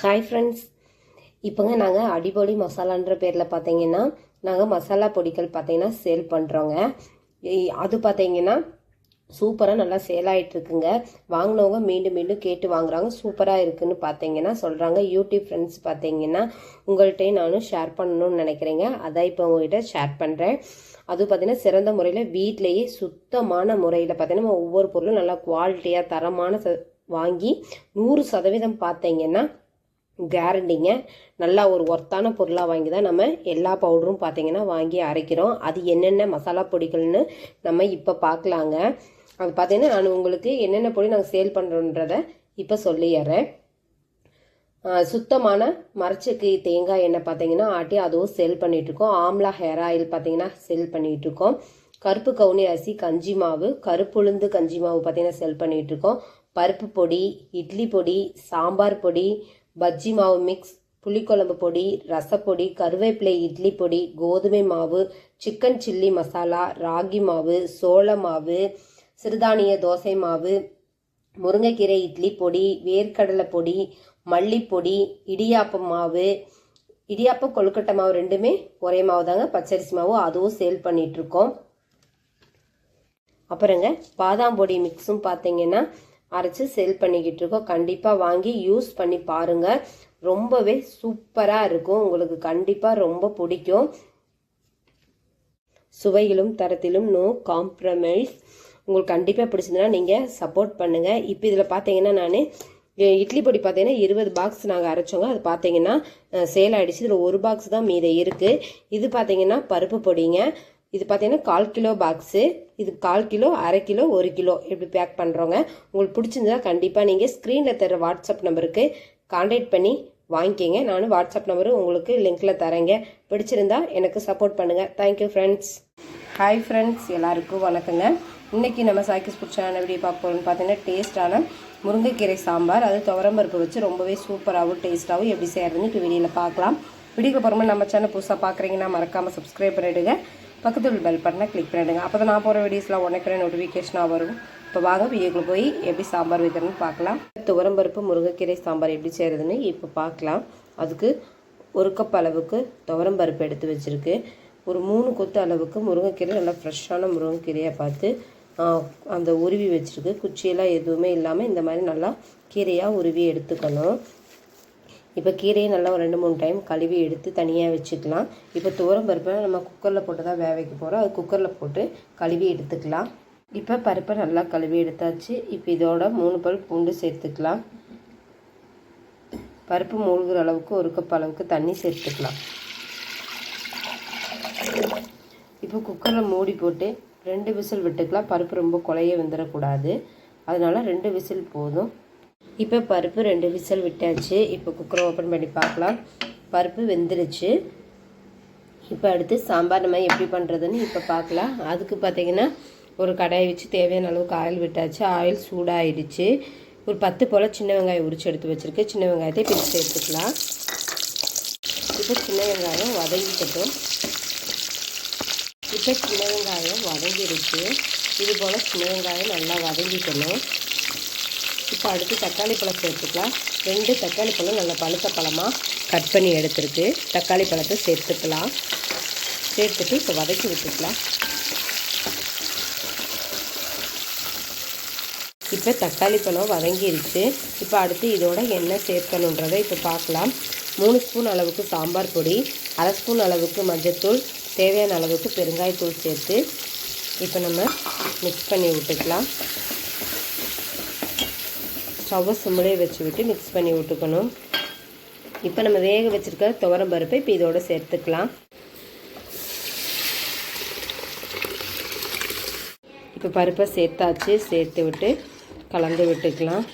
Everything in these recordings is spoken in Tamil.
ஹாய் ஃப்ரெண்ட்ஸ் இப்போங்க நாங்கள் அடிபொடி மசாலான்ற பேரில் பார்த்தீங்கன்னா நாங்கள் மசாலா பொடிகள் பார்த்தீங்கன்னா சேல் பண்ணுறோங்க அது பார்த்தீங்கன்னா சூப்பராக நல்லா சேல் ஆகிட்டுருக்குங்க வாங்கினவங்க மீண்டும் மீண்டும் கேட்டு வாங்குறாங்க. சூப்பராக இருக்குன்னு பார்த்தீங்கன்னா சொல்கிறாங்க யூடியூப் ஃப்ரெண்ட்ஸ் பார்த்தீங்கன்னா உங்கள்கிட்டயும் நானும் ஷேர் பண்ணணும்னு நினைக்கிறேங்க. அதான் இப்போ உங்ககிட்ட ஷேர் பண்ணுறேன் அது பார்த்தீங்கன்னா சிறந்த முறையில் வீட்டிலேயே சுத்தமான முறையில் பார்த்தீங்கன்னா ஒவ்வொரு பொருளும் நல்லா குவாலிட்டியாக தரமான ச- வாங்கி நூறு சதவீதம் பார்த்தீங்கன்னா கேரண்டிங்க நல்லா ஒரு ஒர்த்தான பொருளாக வாங்கி தான் நம்ம எல்லா பவுடரும் பார்த்திங்கன்னா வாங்கி அரைக்கிறோம். அது என்னென்ன மசாலா பொடிகள்னு நம்ம இப்போ பார்க்கலாங்க அது பார்த்தீங்கன்னா நான் உங்களுக்கு என்னென்ன பொடி நாங்கள் சேல் பண்ணுறோன்றத இப்போ சொல்லிடுறேன் சுத்தமான மரச்சக்கு தேங்காய் எண்ணெய் பார்த்தீங்கன்னா ஆட்டி அதுவும் செல் பண்ணிகிட்ருக்கோம் ஆம்லா ஹேர் ஆயில் பார்த்தீங்கன்னா செல் பண்ணிகிட்ருக்கோம் கருப்பு கவுனி அரிசி கஞ்சி மாவு கருப்புளுந்து கஞ்சி மாவு பார்த்தீங்கன்னா செல் பண்ணிகிட்ருக்கோம் இருக்கோம் பருப்பு பொடி இட்லி பொடி சாம்பார் பொடி பஜ்ஜி மாவு மிக்ஸ் புளிக்குழம்பு பொடி ரசப்பொடி கருவேப்பிலை இட்லி பொடி கோதுமை மாவு சிக்கன் சில்லி மசாலா ராகி மாவு சோள மாவு சிறுதானிய தோசை மாவு முருங்கைக்கீரை இட்லி பொடி வேர்க்கடலை பொடி மல்லிப்பொடி இடியாப்பம் மாவு இடியாப்பம் கொழுக்கட்டை மாவு ரெண்டுமே ஒரே மாவு தாங்க பச்சரிசி மாவு அதுவும் சேல் பண்ணிட்டு இருக்கோம். அப்புறங்க பாதாம் பொடி மிக்ஸும் பார்த்தீங்கன்னா அரைச்சி சேல் பண்ணிக்கிட்டு இருக்கோம். கண்டிப்பாக வாங்கி யூஸ் பண்ணி பாருங்க. ரொம்பவே சூப்பராக இருக்கும். உங்களுக்கு கண்டிப்பாக ரொம்ப பிடிக்கும். சுவையிலும் தரத்திலும் நோ காம்ப்ரமைஸ் உங்களுக்கு கண்டிப்பாக பிடிச்சிருந்தனா நீங்கள் சப்போர்ட் பண்ணுங்கள் இப்போ இதில் பார்த்தீங்கன்னா நான் இட்லி பொடி பார்த்தீங்கன்னா இருபது பாக்ஸ் நாங்கள் அரைச்சோங்க. அது பார்த்தீங்கன்னா சேல் ஆகிடுச்சு இதில் ஒரு பாக்ஸ் தான் மீதம் இருக்குது இது பார்த்தீங்கன்னா பருப்பு பொடிங்க. இது பார்த்தீங்கன்னா கால் கிலோ பாக்ஸு இது கால் கிலோ அரை கிலோ ஒரு கிலோ இப்படி பேக் பண்ணுறோங்க உங்களுக்கு பிடிச்சிருந்தா கண்டிப்பாக நீங்கள் ஸ்க்ரீனில் தர வாட்ஸ்அப் நம்பருக்கு காண்டாக்ட் பண்ணி வாங்கிக்கோங்க. நானும் வாட்ஸ்அப் நம்பரு உங்களுக்கு லிங்க்கில் தரேங்க. பிடிச்சிருந்தா எனக்கு சப்போர்ட் பண்ணுங்கள் தேங்க்யூ ஃப்ரெண்ட்ஸ் ஹாய் ஃப்ரெண்ட்ஸ் எல்லாருக்கும் வணக்கங்க. இன்றைக்கி நம்ம சாய்க்கிஸ் பிடிச்சான வீடியோ பார்க்க போகிறோம்னு பார்த்தீங்கன்னா டேஸ்ட்டான முருங்கைக்கீரை சாம்பார். அது துவரம்பருப்பு வச்சு ரொம்பவே சூப்பராகவும் டேஸ்ட்டாகவும் எப்படி செய்கிறதுன்னு இப்போ வீடியோவில் பார்க்கலாம். வீடியோக்கு போகிறோமா நம்ம சேனல் புதுசாக பார்க்குறீங்கன்னா மறக்காமல் சப்ஸ்கிரைப் பண்ணிவிடுங்க பக்கத்தில் பெல் பட்டனை கிளிக் பண்ணிடுங்க. அப்போ தான் நான் போகிற வீடியோஸ்லாம் உடனே நோட்டிஃபிகேஷனாக வரும். இப்போ வாங்க வீடியோக்குள்ள போய் எப்படி சாம்பார் வைக்கிறதுன்னு பார்க்கலாம். துவரம்பருப்பு முருங்கைக்கீரை சாம்பார் எப்படி செய்கிறதுன்னு இப்போ பார்க்கலாம். அதுக்கு ஒரு கப் அளவுக்கு துவரம்பருப்பு எடுத்து வச்சுருக்கு. ஒரு மூணு கொத்து அளவுக்கு முருங்கைக்கீரை நல்லா ஃப்ரெஷ்ஷான முருங்கைக்கீரையை பார்த்து அந்த உருவி வச்சுருக்கு. குச்சியெல்லாம் எதுவுமே இல்லாமல் இந்த மாதிரி நல்லா கீரையாக உருவி எடுத்துக்கணும். இப்போ கீரையை நல்லா ஒரு ரெண்டு மூணு டைம் கழுவி எடுத்து தனியாக வச்சுக்கலாம். இப்போ துவரம் பருப்பை நம்ம குக்கரில் போட்டு தான் வேக வைக்க போகிறோம் அது குக்கரில் போட்டு கழுவி எடுத்துக்கலாம். இப்போ பருப்பை நல்லா கழுவி எடுத்தாச்சு. இப்போ இதோட மூணு பல் பூண்டு சேர்த்துக்கலாம். பருப்பு மூழ்கிற அளவுக்கு ஒரு கப் அளவுக்கு தண்ணி சேர்த்துக்கலாம். இப்போ குக்கரில் மூடி போட்டு ரெண்டு விசில் விட்டுக்கலாம். பருப்பு ரொம்ப குழைய வந்துடக்கூடாது அதனால ரெண்டு விசில் போதும். இப்போ பருப்பு ரெண்டு விசல் விட்டாச்சு. இப்போ குக்கரை ஓப்பன் பண்ணி பார்க்கலாம். பருப்பு வெந்துருச்சு. இப்போ அடுத்து சாம்பார் நம்ம எப்படி பண்ணுறதுன்னு இப்போ பார்க்கலாம். அதுக்கு பார்த்தீங்கன்னா ஒரு கடாயை வச்சு தேவையான அளவுக்கு ஆயில் விட்டாச்சு. ஆயில் சூடாகிடுச்சு ஒரு பத்து போல் சின்ன வெங்காயம் உரிச்சு எடுத்து வச்சுருக்கு சின்ன வெங்காயத்தை பிரித்து எடுத்துக்கலாம். இப்போ சின்ன வெங்காயம் வதங்கிக்கட்டும். இப்போ சின்ன வெங்காயம் வதங்கிடுச்சு. இது போல் சின்ன வெங்காயம் நல்லா வதங்கிக்கணும். இப்போ அடுத்து தக்காளி பழம் சேர்த்துக்கலாம். ரெண்டு தக்காளி பழம் நல்ல பழுத்த பழமாக கட் பண்ணி எடுத்துருக்கு. தக்காளி பழத்தை சேர்த்துக்கலாம். சேர்த்துட்டு இப்போ வதக்கி விட்டுக்கலாம். இப்போ தக்காளி பழம் வதங்கிருச்சு. இப்போ அடுத்து இதோட எண்ணெய் சேர்க்கணுன்றதை இப்போ பார்க்கலாம். மூணு ஸ்பூன் அளவுக்கு சாம்பார் பொடி அரை ஸ்பூன் அளவுக்கு மஞ்சத்தூள் தேவையான அளவுக்கு பெருங்காயத்தூள் சேர்த்து இப்போ நம்ம மிக்ஸ் பண்ணி விட்டுக்கலாம். ஸ்டவ்வை சிம்மிலே வச்சு விட்டு மிக்ஸ் பண்ணி விட்டுக்கணும். இப்போ நம்ம வேக வச்சுருக்க துவரம் பருப்பை இப்போ இதோட சேர்த்துக்கலாம். இப்போ பருப்பை சேர்த்தாச்சு சேர்த்து விட்டு கலந்து விட்டுக்கலாம்.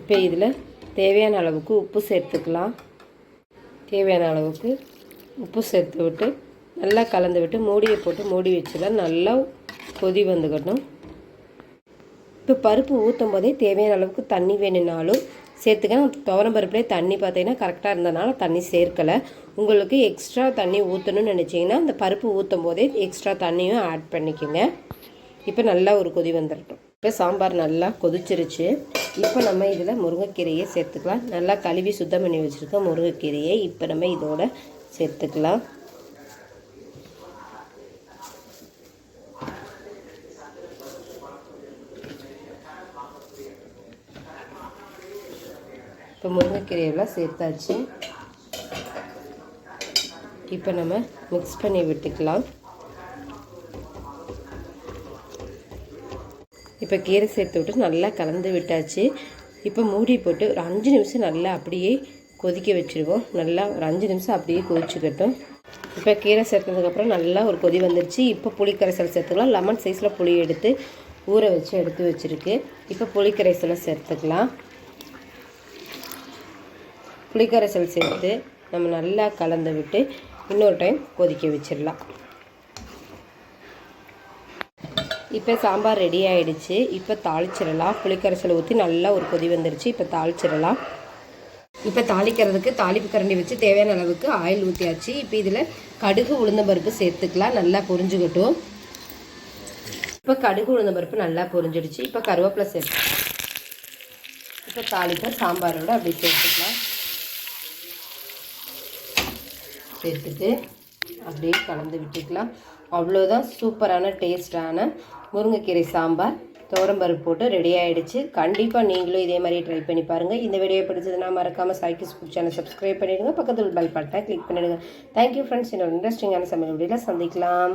இப்போ இதில் தேவையான அளவுக்கு உப்பு சேர்த்துக்கலாம். தேவையான அளவுக்கு உப்பு சேர்த்து விட்டு நல்லா கலந்து விட்டு மூடியை போட்டு மூடி வச்சுலாம் நல்லா கொதி வந்துக்கட்டும் இப்போ பருப்பு ஊற்றும் போதே தேவையான அளவுக்கு தண்ணி வேணும்னாலும் சேர்த்துக்கலாம் துவரம் பருப்புலேயே தண்ணி பார்த்தீங்கன்னா கரெக்டாக இருந்ததுனால தண்ணி சேர்க்கலை. உங்களுக்கு எக்ஸ்ட்ரா தண்ணி ஊற்றணும்னு நினச்சிங்கன்னா அந்த பருப்பு ஊற்றும் போதே எக்ஸ்ட்ரா தண்ணியும் ஆட் பண்ணிக்கோங்க. இப்போ நல்லா ஒரு கொதி வந்துடட்டும் இப்போ சாம்பார் நல்லா கொதிச்சிருச்சு. இப்போ நம்ம இதில் முருங்கைக்கீரையை சேர்த்துக்கலாம். நல்லா கழுவி சுத்தம் பண்ணி வச்சுருக்க முருங்கைக்கீரையை இப்போ நம்ம இதோட சேர்த்துக்கலாம். இப்போ முருங்கைக்கீரையெல்லாம் சேர்த்தாச்சு. இப்போ நம்ம மிக்ஸ் பண்ணி விட்டுக்கலாம். இப்போ கீரை சேர்த்து விட்டு நல்லா கலந்து விட்டாச்சு. இப்போ மூடி போட்டு ஒரு அஞ்சு நிமிஷம் நல்லா அப்படியே கொதிக்க வச்சுருவோம். நல்லா ஒரு அஞ்சு நிமிஷம் அப்படியே கொதிச்சுக்கட்டும். இப்போ கீரை சேர்த்ததுக்கப்புறம் நல்லா ஒரு கொதி வந்துருச்சு. இப்போ புளிக்கரைசல் சேர்த்துக்கலாம். லெமன் சைஸில் புளி எடுத்து ஊற வச்சு எடுத்து வச்சுருக்கு. இப்போ புளிக்கரைசலை சேர்த்துக்கலாம். புளிக்கரைசல் சேர்த்து நம்ம நல்லா கலந்து விட்டு இன்னொரு டைம் கொதிக்க வச்சிடலாம். இப்போ சாம்பார் ரெடி ஆகிடுச்சு இப்போ தாளிச்சிடலாம். புளிக்கரைசல் ஊற்றி நல்லா ஒரு கொதி வந்துருச்சு. இப்போ தாளிச்சிடலாம். இப்போ தாளிக்கிறதுக்கு தாளிப்பு கரண்டி வச்சு தேவையான அளவுக்கு ஆயில் ஊற்றியாச்சு இப்போ இதில் கடுகு உளுந்தம்பருப்பு சேர்த்துக்கலாம். நல்லா பொரிஞ்சுக்கட்டும். இப்போ கடுகு உளுந்தம்பருப்பு நல்லா பொரிஞ்சிடுச்சு. இப்போ கருவேப்பிலை சேர்த்து இப்போ தாளிப்பை சாம்பாரோட அப்படி சேர்த்துக்கலாம். சேர்த்துட்டு அப்படியே கலந்து விட்டுக்கலாம். அவ்வளோதான் சூப்பரான டேஸ்டான முருங்கைக்கீரை சாம்பார். துவரம்பருப்பு போட்டு ரெடி ஆகிடுச்சு கண்டிப்பாக நீங்களும் இதே மாதிரி ட்ரை பண்ணி பாருங்கள் இந்த வீடியோ பிடிச்சதுன்னா மறக்காமல் சாய்க்கிஸ் ஃபுட் சேனல் சப்ஸ்கிரைப் பண்ணிவிடுங்க பக்கத்தில் பெல் பட்டனை கிளிக் பண்ணிவிடுங்க தேங்க்யூ ஃப்ரெண்ட்ஸ் இன்னொரு இன்ட்ரெஸ்டிங்கான சமையல் வீடியோவில் சந்திக்கலாம்.